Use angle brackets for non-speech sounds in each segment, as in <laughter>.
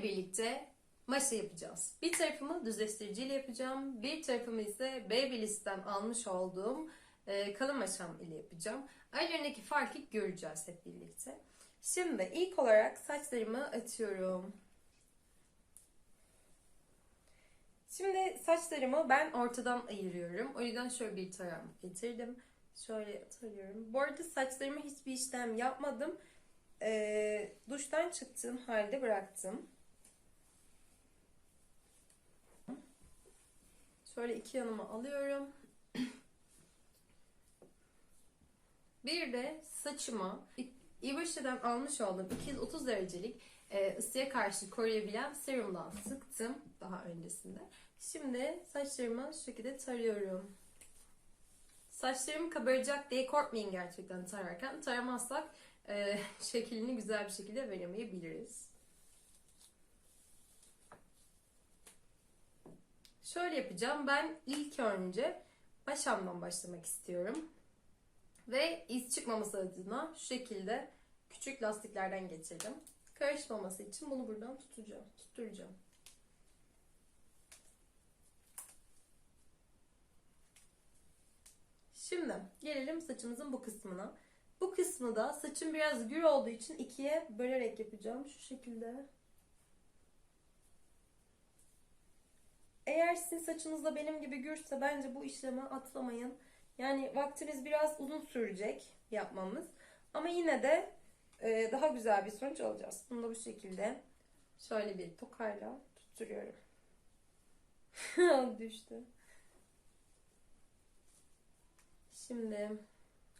sizlerle birlikte maşa yapacağız. Bir tarafımı düzleştiriciyle yapacağım. Bir tarafımı ise Babyliss'ten almış olduğum e, kalın maşam ile yapacağım. Aralarındaki farkı göreceğiz hep birlikte. Şimdi ilk olarak saçlarımı açıyorum. Şimdi saçlarımı ben ortadan ayırıyorum. O yüzden şöyle bir taram getirdim. Şöyle tarıyorum. Bu arada saçlarıma hiçbir işlem yapmadım. Ee, duştan çıktığım halde bıraktım. Şöyle iki yanıma alıyorum. Bir de saçıma Iverşe'den almış olduğum 230 derecelik e, ısıya karşı koruyabilen serumdan sıktım daha öncesinde. Şimdi saçlarımı şu şekilde tarıyorum. Saçlarım kabaracak diye korkmayın gerçekten tararken. Taramazsak e, <laughs> şeklini güzel bir şekilde veremeyebiliriz. Şöyle yapacağım. Ben ilk önce başamdan başlamak istiyorum. Ve iz çıkmaması adına şu şekilde küçük lastiklerden getirdim. Karışmaması için bunu buradan tutacağım, tutturacağım. Şimdi gelelim saçımızın bu kısmına. Bu kısmı da saçım biraz gür olduğu için ikiye bölerek yapacağım. Şu şekilde. Eğer sizin saçınız da benim gibi gürse bence bu işlemi atlamayın. Yani vaktiniz biraz uzun sürecek yapmamız. Ama yine de e, daha güzel bir sonuç alacağız. Bunu da bu şekilde şöyle bir tokayla tutturuyorum. <laughs> Düştü. Şimdi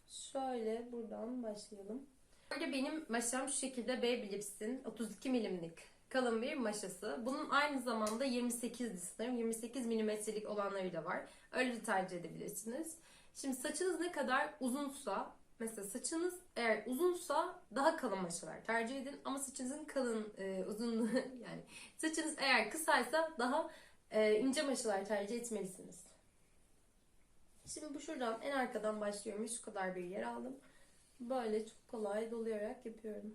şöyle buradan başlayalım. Burada benim maşam şu şekilde Babylips'in 32 milimlik kalın bir maşası. Bunun aynı zamanda 28 sanırım 28 milimetrelik olanları da var. Öyle de tercih edebilirsiniz. Şimdi saçınız ne kadar uzunsa mesela saçınız eğer uzunsa daha kalın maşalar tercih edin ama saçınızın kalın e, uzunluğu <laughs> yani saçınız eğer kısaysa daha e, ince maşalar tercih etmelisiniz. Şimdi bu şuradan en arkadan başlıyorum. Şu kadar bir yer aldım. Böyle çok kolay dolayarak yapıyorum.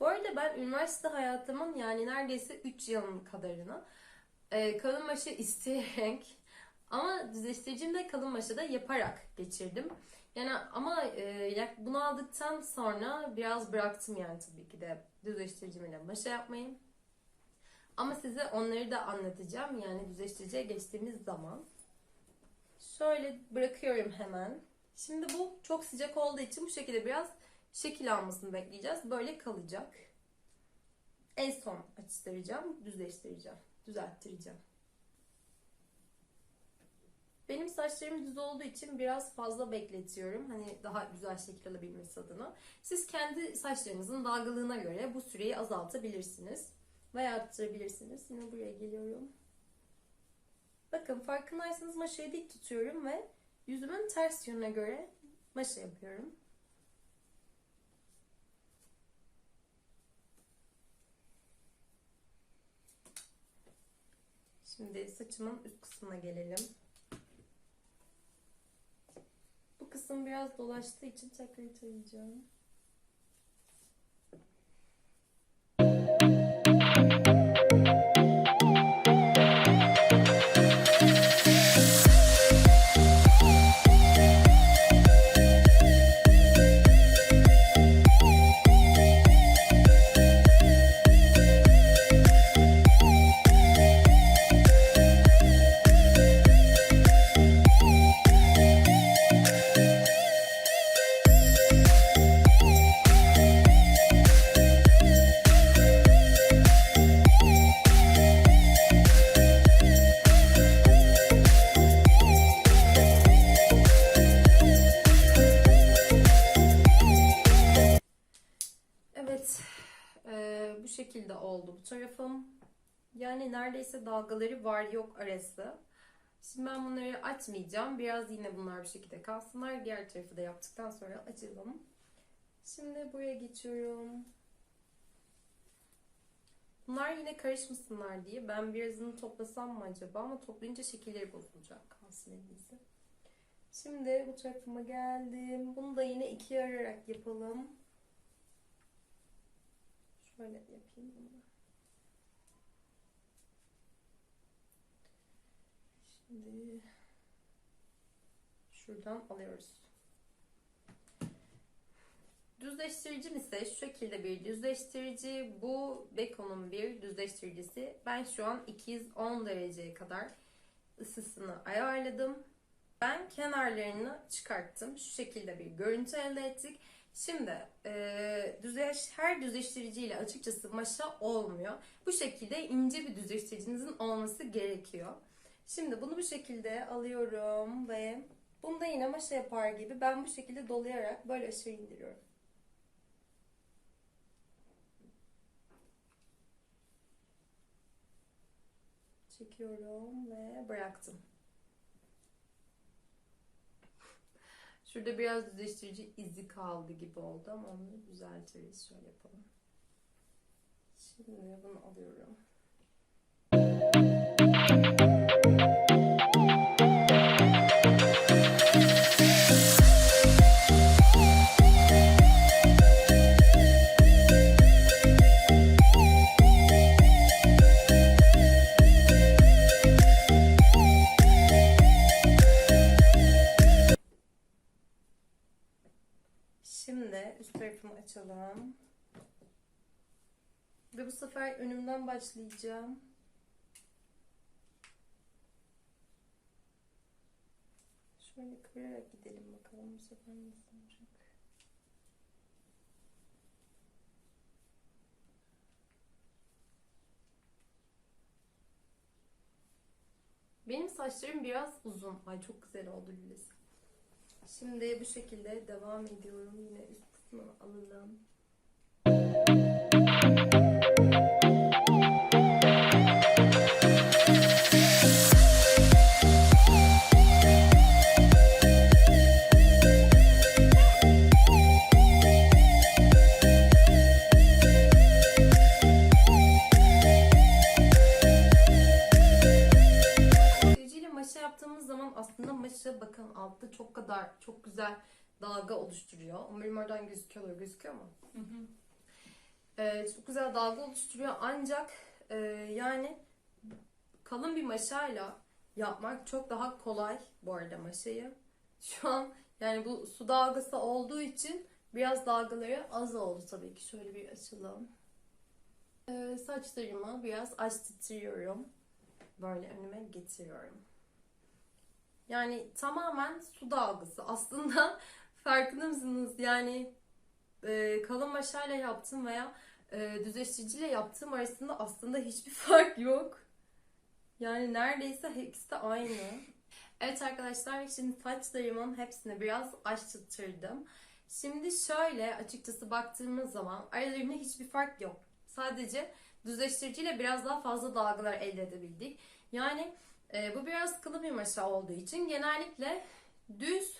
Bu arada ben üniversite hayatımın yani neredeyse 3 yılın kadarını e, kalın maşa isteyerek <laughs> ama düzleştiricim de kalın maşa da yaparak geçirdim. Yani ama e, bunu aldıktan sonra biraz bıraktım yani tabii ki de düzleştiricimle maşa yapmayı. Ama size onları da anlatacağım yani düzleştiriciye geçtiğimiz zaman. Şöyle bırakıyorum hemen. Şimdi bu çok sıcak olduğu için bu şekilde biraz şekil almasını bekleyeceğiz. Böyle kalacak. En son açtıracağım, düzleştireceğim, düzelttireceğim. Benim saçlarım düz olduğu için biraz fazla bekletiyorum. Hani daha güzel şekil alabilmesi adına. Siz kendi saçlarınızın dalgalığına göre bu süreyi azaltabilirsiniz. Veya arttırabilirsiniz. Yine buraya geliyorum. Bakın farkındaysanız maşayı dik tutuyorum ve yüzümün ters yönüne göre maşa yapıyorum. Şimdi saçımın üst kısmına gelelim. Bu kısım biraz dolaştığı için tekrar tarayacağım. Oldu bu tarafım. Yani neredeyse dalgaları var yok arası. Şimdi ben bunları açmayacağım. Biraz yine bunlar bu şekilde kalsınlar. Diğer tarafı da yaptıktan sonra açalım. Şimdi buraya geçiyorum. Bunlar yine karışmasınlar diye ben birazını toplasam mı acaba ama toplayınca şekilleri bozulacak. Elimizde. Şimdi bu tarafıma geldim. Bunu da yine ikiye ayırarak yapalım. Şöyle yapayım bunu. Şimdi şuradan alıyoruz. Düzleştiricim ise şu şekilde bir düzleştirici. Bu Beko'nun bir düzleştiricisi. Ben şu an 210 dereceye kadar ısısını ayarladım. Ben kenarlarını çıkarttım. Şu şekilde bir görüntü elde ettik. Şimdi e, düzleş, her düzleştiriciyle açıkçası maşa olmuyor. Bu şekilde ince bir düzleştiricinizin olması gerekiyor. Şimdi bunu bu şekilde alıyorum ve bunu da yine maşa yapar gibi ben bu şekilde dolayarak böyle aşağı indiriyorum. Çekiyorum ve bıraktım. Şurada biraz düzleştirici izi kaldı gibi oldu ama onu düzeltiriz. Şöyle yapalım. Şimdi bunu alıyorum. Açalım. Ve bu sefer önümden başlayacağım. Şöyle kırarak gidelim bakalım bu sefer nasıl olacak. Benim saçlarım biraz uzun. Ay çok güzel oldu Lülesi. Şimdi bu şekilde devam ediyorum. Yine üst kısmını alalım. Maşa bakın altta çok kadar çok güzel dalga oluşturuyor. Umarım oradan gözüküyor, gözüküyor mu? Ee, çok güzel dalga oluşturuyor ancak e, yani kalın bir maşayla yapmak çok daha kolay bu arada maşayı. Şu an yani bu su dalgası olduğu için biraz dalgaları az oldu tabii ki. Şöyle bir açalım. Ee, saçlarımı biraz açtırıyorum. Böyle önüme getiriyorum. Yani tamamen su dalgası. Aslında <laughs> farkında mısınız? Yani e, kalın maşayla yaptım veya e, düzleştiriciyle yaptığım arasında aslında hiçbir <laughs> fark yok. Yani neredeyse hepsi de aynı. Evet arkadaşlar şimdi saçlarımın hepsini biraz açtırdım. Şimdi şöyle açıkçası baktığımız zaman aralarında hiçbir fark yok. Sadece düzleştiriciyle biraz daha fazla dalgalar elde edebildik. Yani e, bu biraz kılı bir maşa olduğu için genellikle düz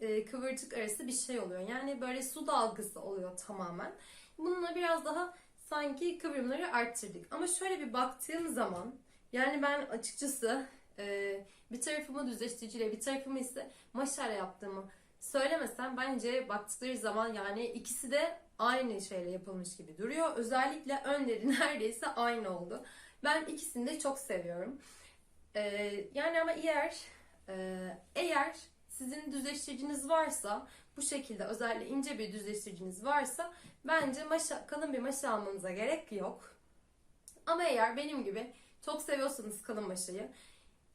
e, kıvırcık arası bir şey oluyor. Yani böyle su dalgası oluyor tamamen. Bununla biraz daha sanki kıvrımları arttırdık. Ama şöyle bir baktığım zaman yani ben açıkçası e, bir tarafımı düzleştiriciyle bir tarafımı ise maşayla yaptığımı söylemesem bence baktıkları zaman yani ikisi de aynı şeyle yapılmış gibi duruyor. Özellikle önleri <laughs> neredeyse aynı oldu. Ben ikisini de çok seviyorum. Ee, yani ama eğer e, eğer sizin düzleştiriciniz varsa bu şekilde özellikle ince bir düzleştiriciniz varsa bence maşa, kalın bir maşa almanıza gerek yok. Ama eğer benim gibi çok seviyorsanız kalın maşayı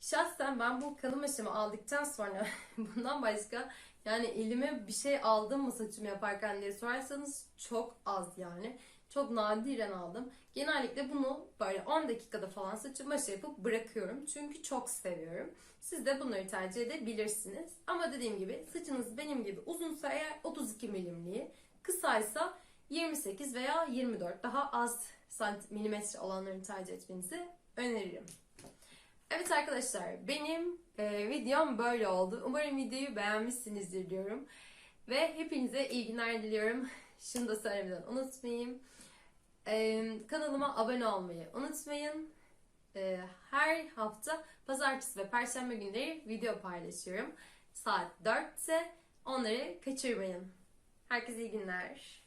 şahsen ben bu kalın maşamı aldıktan sonra <laughs> bundan başka yani elime bir şey aldım mı saçımı yaparken diye sorarsanız çok az yani. Çok nadiren aldım. Genellikle bunu böyle 10 dakikada falan saçımı maşa yapıp bırakıyorum. Çünkü çok seviyorum. Siz de bunları tercih edebilirsiniz. Ama dediğim gibi saçınız benim gibi uzunsa eğer 32 milimliği, kısaysa 28 veya 24 daha az milimetre olanlarını tercih etmenizi öneririm. Evet arkadaşlar benim e, videom böyle oldu. Umarım videoyu beğenmişsinizdir diyorum. Ve hepinize iyi günler diliyorum. <laughs> Şunu da söylemeden unutmayayım. E, kanalıma abone olmayı unutmayın. E, her hafta pazartesi ve perşembe günleri video paylaşıyorum. Saat 4'te onları kaçırmayın. Herkese iyi günler.